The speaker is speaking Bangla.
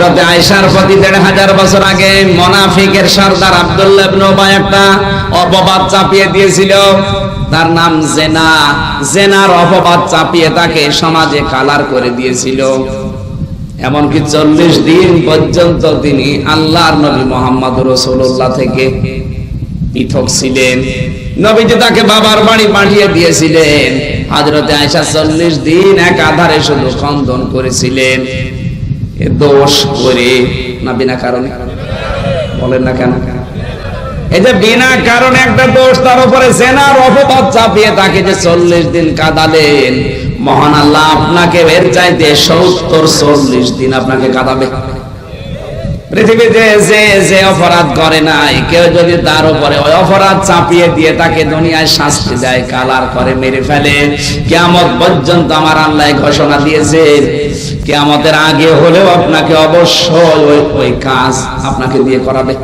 হজরতে আয়সার প্রতি দেড় হাজার বছর আগে সর্দার আব্দুল্লাহ একটা অপবাদ চাপিয়ে দিয়েছিল। তার নাম জেনা। জেনার অপবাদ চাপিয়ে তাকে সমাজে কালার করে দিয়েছিল। এমনকি চল্লিশ দিন পর্যন্ত তিনি আল্লাহর নবী মোহাম্মদ রসুল্লাহ থেকে পৃথক ছিলেন। নবীজি তাকে বাবার বাড়ি পাঠিয়ে দিয়েছিলেন। হাজরতে আয়সা চল্লিশ দিন এক আধারে শুধু করেছিলেন। দোষ করে। না, বিনা কারণে। বলেন না কেন? এই যে বিনা কারণে একটা দোষ, তার উপরে সেনার অপবাদ চাপিয়ে তাকে যে চল্লিশ দিন কাঁদালেন, মহান আল্লাহ আপনাকে এর চাইতে সত্তর চল্লিশ দিন আপনাকে কাঁদাবে। পৃথিবীতে যে যে অপরাধ করে নাই, কেউ যদি তার উপরে ওই অপরাধ চাপিয়ে দিয়ে তাকে দুনিয়ায় শাস্তি দেয় কালার করে মেরে ফেলে কেমন পর্যন্ত আমার আল্লাহ ঘোষণা দিয়েছে কেমতের আগে হলেও আপনাকে অবশ্যই ওই কাজ আপনাকে দিয়ে করাবে।